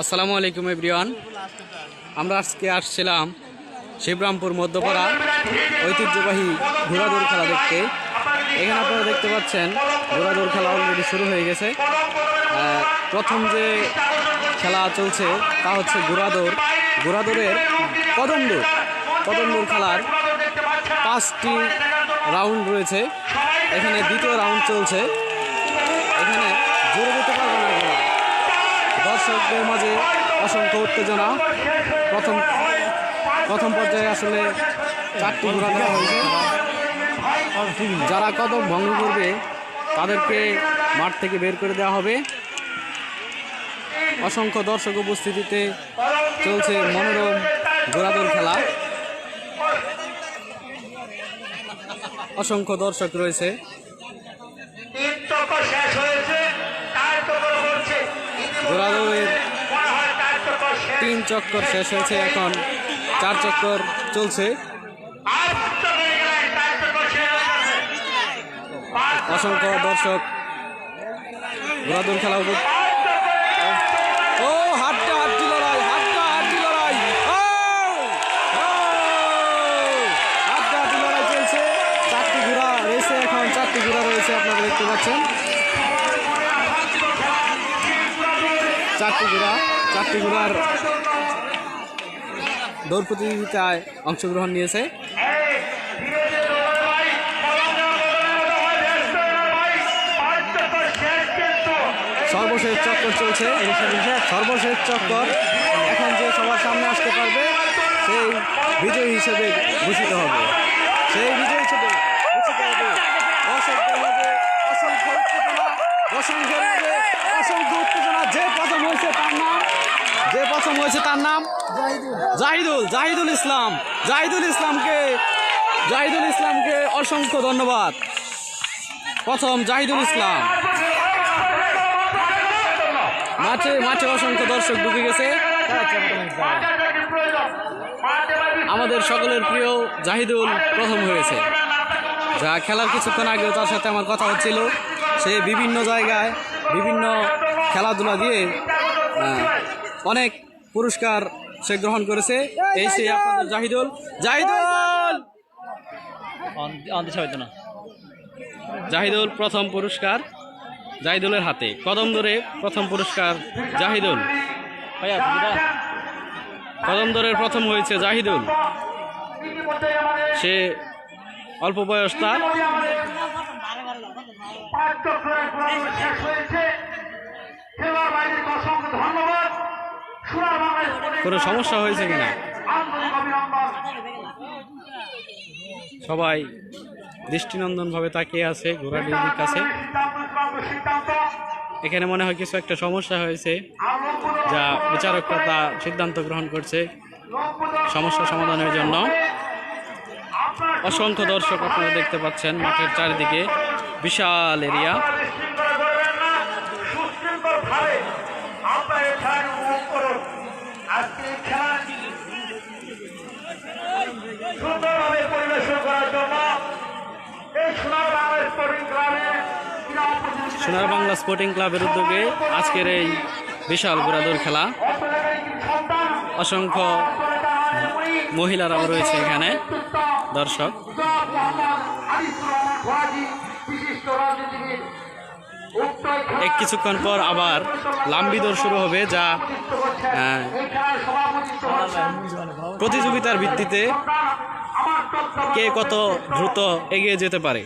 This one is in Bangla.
আসসালামু আলাইকুম, এভরিওয়ান। আমরা আজকে আসছিলাম শিবরামপুর মধ্যপাড়া ঐতিহ্যবাহী ঘোড়াদৌড় খেলা দেখতে। এখানে আপনারা দেখতে পাচ্ছেন, ঘোড়াদৌড় খেলা অলরেডি শুরু হয়ে গেছে। প্রথম যে খেলা চলছে তা হচ্ছে ঘোড়াদৌড়। ঘোড়াদৌড়ের কদম দৌড় কদম দৌড় খেলার পাঁচটি রাউন্ড রয়েছে। এখানে দ্বিতীয় রাউন্ড চলছে। এখানে জোরে যেতে পারবে না ঘোড়া। দর্শকদের মাঝে অসংখ্য উত্তেজনা। প্রথম প্রথম পর্যায়ে আসলে চারটি ঘোড়া দেওয়া হয়েছে। যারা কদম ভঙ্গ করবে, তাদেরকে মাঠ থেকে বের করে দেওয়া হবে। অসংখ্য দর্শক উপস্থিতিতে চলছে মনোরম ঘোড়াদৌড় খেলা। অসংখ্য দর্শক রয়েছে। তিন চক্কর শেষ হয়েছে এখন। চার চক্কর চলছে। অসংখ্য দর্শক ঘোড়াদৌড় খেলা ও চলছে। রয়েছে এখন রয়েছে, আপনারা দেখতে পাচ্ছেন। চারটি ঘোড়া, চারটি ঘোড়ার দৌড় প্রতিযোগিতায় অংশগ্রহণ নিয়েছে। সর্বশেষ চক্কর চলছে। সর্বশেষ চক্কর এখন যে সবার সামনে আসতে পারবে, সেই বিজয়ী হিসেবে ঘোষিত হবে। সেই বিজয়ী হিসেবে অসংখ্য উত্তেজনা যে প্রথম হয়েছে তার নাম, যে প্রথম হয়েছে তার নাম। জাহিদুল। জাহিদুল ইসলাম, জাহিদুল ইসলামকে জাহিদুল ইসলামকে অসংখ্য ধন্যবাদ। প্রথম জাহিদুল ইসলাম। মাঠে মাঠে অসংখ্য দর্শক ঢুকে গেছে। আমাদের সকলের প্রিয় জাহিদুল প্রথম হয়েছে। যা খেলার কিছুক্ষণ আগেও তার সাথে আমার কথা হচ্ছিল। সে বিভিন্ন জায়গায় বিভিন্ন খেলাধুলা দিয়ে অনেক পুরস্কার সে গ্রহণ করেছে। এই সে আপনাদের জাহিদুল। জাহিদুল! জাহিদুল প্রথম পুরস্কার জাহিদুলের হাতে। কদম ধরে প্রথম পুরস্কার জাহিদুল। কদম দরের প্রথম হয়েছে জাহিদুল। সে অল্প বয়স তার। ধন্যবাদ। কোনো সমস্যা হয়েছে কিনা? সবাই দৃষ্টিনন্দনভাবে তাকিয়ে আছে ঘোড়াডির কাছে। এখানে মনে হয় কিছু একটা সমস্যা হয়েছে যা বিচারকরা তা সিদ্ধান্ত গ্রহণ করছে সমস্যা সমাধানের জন্য। অসংখ্য দর্শক আপনারা দেখতে পাচ্ছেন, মাঠের চারিদিকে বিশাল এরিয়া আজকে সুন্দরভাবে পরিবেশন করার জন্য এই সোনার বাংলা স্পোর্টিং ক্লাবে সোনার বাংলা স্পোর্টিং ক্লাবের উদ্যোগে আজকের এই বিশাল ঘোড়াদৌড় খেলা। অসংখ্য মহিলারাও রয়েছে এখানে দর্শক। বিশিষ্ট রাজনীতিবিদ। এক কিছুক্ষণ পর আবার লাম্বি দৌড় শুরু হবে যা প্রতিযোগিতার ভিত্তিতে কে কত দ্রুত এগিয়ে যেতে পারে।